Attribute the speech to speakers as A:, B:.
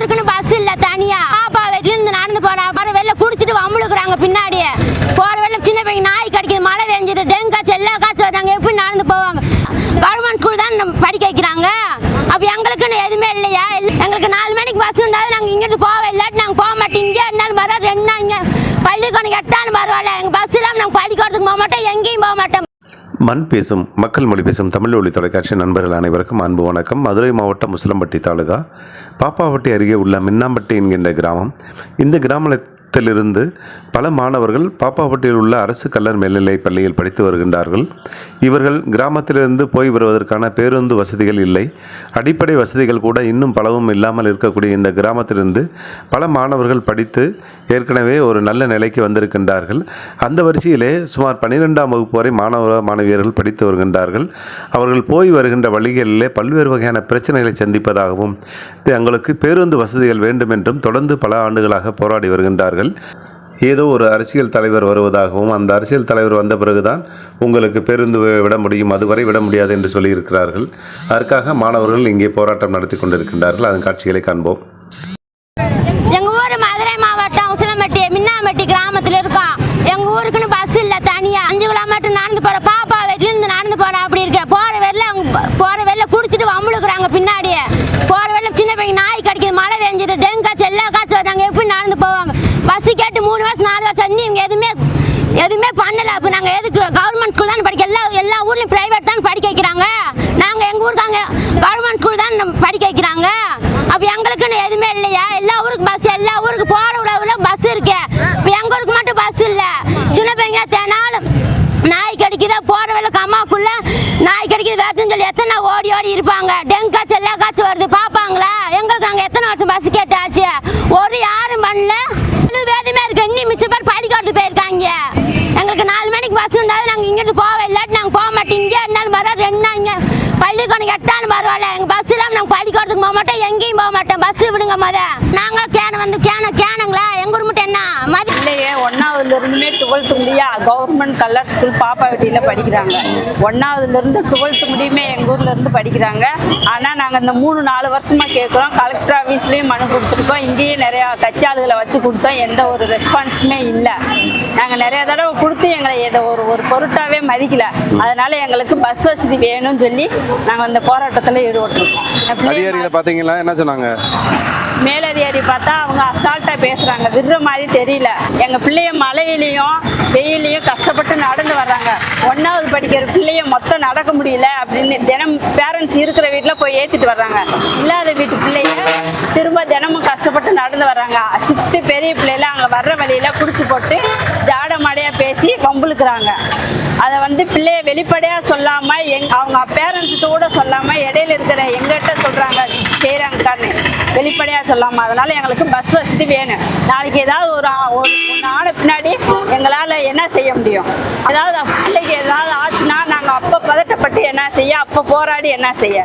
A: ஊருக்குன்னு bus இல்ல தனியா. பாப்பா வீட்டுல இருந்து நடந்து போனா பாரு வெளில குடிச்சிட்டு வம்புழுக்குறாங்க பின்னாடியே போற வெளில சின்ன பையன் நாய் கடிக்குது மழை பெஞ்சுது டெங்கு காய்ச்சல் எல்லா காய்ச்சல் வந்தாங்க எப்படி நடந்து போவாங்க? கவர்மெண்ட் ஸ்கூல் தான் நம்ம படிக்க வைக்கிறாங்க. அப்ப எங்களுக்குன்னு எதுவுமே இல்லையா? எங்களுக்கு நாலு மணிக்கு பஸ் இருந்தாலும் நாங்க இங்கிருந்து போவே இல்லாட்டி நாங்க போக மாட்டோம். இங்கே இருந்தாலும் வர ரெண்டு நாள் இங்க பள்ளிக்கூடம் எட்டாலும் பரவாயில்ல. எங்க பஸ் இல்லாம நாங்க பள்ளிக்கூடத்துக்கு போக மாட்டோம். எங்கேயும் போக மாட்டோம்.
B: மண் பேசும் மக்கள் மொழி பேசும் தமிழ் ஒளி தொலைக்காட்சி நண்பர்கள் அனைவருக்கும் அன்பு வணக்கம். மதுரை மாவட்டம் முசலம்பட்டி தாலுகா பாப்பாவட்டி அருகே உள்ள மின்னாம்பட்டி என்கின்ற கிராமம். இந்த கிராமத்திலிருந்து பல மாணவர்கள் பாப்பாப்பட்டியில் உள்ள அரசு கல்லர் மேல்நிலைப் பள்ளியில் படித்து வருகின்றார்கள். இவர்கள் கிராமத்திலிருந்து போய் வருவதற்கான பேருந்து வசதிகள் இல்லை. அடிப்படை வசதிகள் கூட இன்னும் பலவும் இல்லாமல் இருக்கக்கூடிய இந்த கிராமத்திலிருந்து பல மாணவர்கள் படித்து ஏற்கனவே ஒரு நல்ல நிலைக்கு வந்திருக்கின்றார்கள். அந்த வரிசையிலே சுமார் பன்னிரெண்டாம் வகுப்பு வரை மாணவ மாணவியர்கள் படித்து வருகின்றார்கள். அவர்கள் போய் வருகின்ற வழிகளிலே பல்வேறு வகையான பிரச்சனைகளை சந்திப்பதாகவும் தங்களுக்கு பேருந்து வசதிகள் வேண்டும் என்றும் தொடர்ந்து பல ஆண்டுகளாக போராடி வருகின்றார்கள். ஏதோ ஒரு அரசியல் தலைவர் வருவதாகவும் அந்த அரசியல் தலைவர் வந்த பிறகுதான் உங்களுக்கு பேருந்து விட முடியும் அதுவரை விட முடியாது என்று சொல்லியிருக்கிறார்கள். அதற்காக மாணவர்கள் இங்கே போராட்டம் நடத்தி கொண்டிருக்கின்றார்கள். அதன் காட்சிகளை காண்போம்.
A: எங்கள் ஊர் மதுரை மாவட்டம் உசிலம்பட்டி மின்னாம்பட்டி கிராமத்தில் இருக்கோம். எங்கள் ஊருக்குன்னு பஸ் இல்லை தனியாக அஞ்சு கிலோமீட்டர் நடந்து போற பாப்பா வீட்டிலேருந்து நடந்து போகிறேன் அப்படி இருக்க. போகிற வெளில போற வெளில குடிச்சிட்டு வம்புழுக்குறாங்க பின்னாடியே. போகிற வெளில சின்ன பையன் நாய் கடிக்குது மழை பெஞ்சுது டெங்கு காய்ச்சல் எல்லா காய்ச்சல் நாங்கள் எப்படி நடந்து போவாங்க? பஸ் கேட்டு மூணு வருஷம் நாலு வருஷம் இன்னும் இவங்க எதுவுமே எதுவுமே பண்ணல. அப்போ நாங்கள் எதுக்கு கவர்மெண்ட் ஸ்கூல் தான் படிக்க எல்லா எல்லா ஊர்லேயும் ப்ரைவேட் தான் படிக்க வைக்கிறாங்க. நாங்கள் எங்கள் ஊருக்கு அங்கே கவர்மெண்ட் ஸ்கூல் தான் படிக்க வைக்கிறாங்க. அப்போ எங்களுக்குன்னு எதுவுமே இல்லையா? எல்லா ஊருக்கு பஸ் எல்லா ஊருக்கு போகிற உழவுல பஸ் இருக்கு. இப்போ எங்கள் ஊருக்கு மட்டும் பஸ் இல்லை. சின்ன பையங்க தினாலும் நாய் கடிக்குதா போகிற வேலை கம்மாக்குள்ள நாய் கடிக்குது வேட்டுன்னு சொல்லி எத்தனை ஓடி ஓடி இருப்பாங்க. டெங்கு காய்ச்சல் எல்லா காய்ச்சல் வருது. பார்ப்பாங்களா எங்களுக்கு நாங்கள் எத்தனை வருஷம் பஸ் கேட்டாச்சு? ஒரு யாரும் பண்ணல முழு வேதமே இருக்கு இன்னும் மிச்ச பேர் படிக்கிறது எங்களுக்கு நாலு மணிக்கு பஸ் இருந்தாலும் நாங்கள் இங்கிருந்து போவோம் இல்லாட்டி நாங்கள் போக மாட்டோம். இங்கே இருந்தாலும் வர ரெண்டு நாள் பள்ளிக்கூடம் எட்டாலும் பரவாயில்ல. எங்கள் பஸ் இல்லாமல் நாங்கள் பள்ளிக்கூடத்துக்கு போக மாட்டோம். எங்கேயும் போக மாட்டோம். பஸ் விடுங்க முத. நாங்களும் கேன வந்து கேன கேனுங்களா? எங்கள் ஊர் மட்டும் என்ன? மதி
C: இல்லையே ஒன்றாவதுலேருந்துமே டுவெல்த்து முடியா? கவர்மெண்ட் கலர் ஸ்கூல் பாப்பா வீட்டில படிக்கிறாங்க. ஒன்றாவதுலேருந்து டுவெல்த்து முடியுமே எங்கள் ஊர்லேருந்து படிக்கிறாங்க. ஆனால் நாங்கள் இந்த மூணு நாலு வருஷமாக கேட்குறோம் கலெக்டர் ஆஃபீஸ்லேயும் மனு கொடுத்துருக்கோம். இங்கேயும் நிறையா கட்சி ஆளுகளை வச்சு கொடுத்தோம். எந்த ஒரு ரெஸ்பான்ஸுமே இல்லை. நாங்க நிறைய தடவை கொடுத்து எங்களை எதை ஒரு ஒரு பொருட்டாவே மதிக்கல. அதனால எங்களுக்கு பஸ் வசதி வேணும்னு சொல்லி நாங்க இந்த போராட்டத்துல ஈடுபட்டிருக்கோம்.
B: அதிகாரிகளை பார்த்தீங்களா? என்ன சொன்னாங்க?
C: மேலதிகாரி பார்த்தா அவங்க அசால்ட்டா பேசுறாங்க. விடுற மாதிரி தெரியல. எங்க பிள்ளைய மழையிலையும் வெயிலையும் கஷ்டப்பட்டு நடந்து வர்றாங்க. ஒன்னாவது படிக்கிற பிள்ளைய மொத்தம் நடக்க முடியல அப்படின்னு தினம் பேரண்ட்ஸ் இருக்கிற வீட்டுல போய் ஏத்திட்டு வர்றாங்க. இல்லாத வீட்டு பிள்ளைய திரும்ப கஷ்டப்பட்டு நடந்து வர்றாங்க சிக்ஸ்த்து பெரிய பிள்ளைல அங்கே வர்ற வழியில் குடிச்சு போட்டு ஜாட மாடையாக பேசி வம்புழுக்கிறாங்க. அதை வந்து பிள்ளைய வெளிப்படையாக சொல்லாமல் எங் அவங்க பேரண்ட்ஸ்கிட்ட கூட சொல்லாமல் இடையில இருக்கிற எங்கிட்ட சொல்கிறாங்க செய்யறாங்கன்னு வெளிப்படையாக சொல்லாமல் அதனால் எங்களுக்கு பஸ் வசதி வேணும். நாளைக்கு ஏதாவது ஒரு ஆ- ஒரு ஒன்று ஆன பின்னாடி எங்களால் என்ன செய்ய முடியும்? அதாவது பிள்ளைக்கு ஏதாவது ஆச்சுன்னா நாங்கள் அப்போ பதட்டப்பட்டு என்ன செய்ய அப்போ போராடி என்ன செய்ய?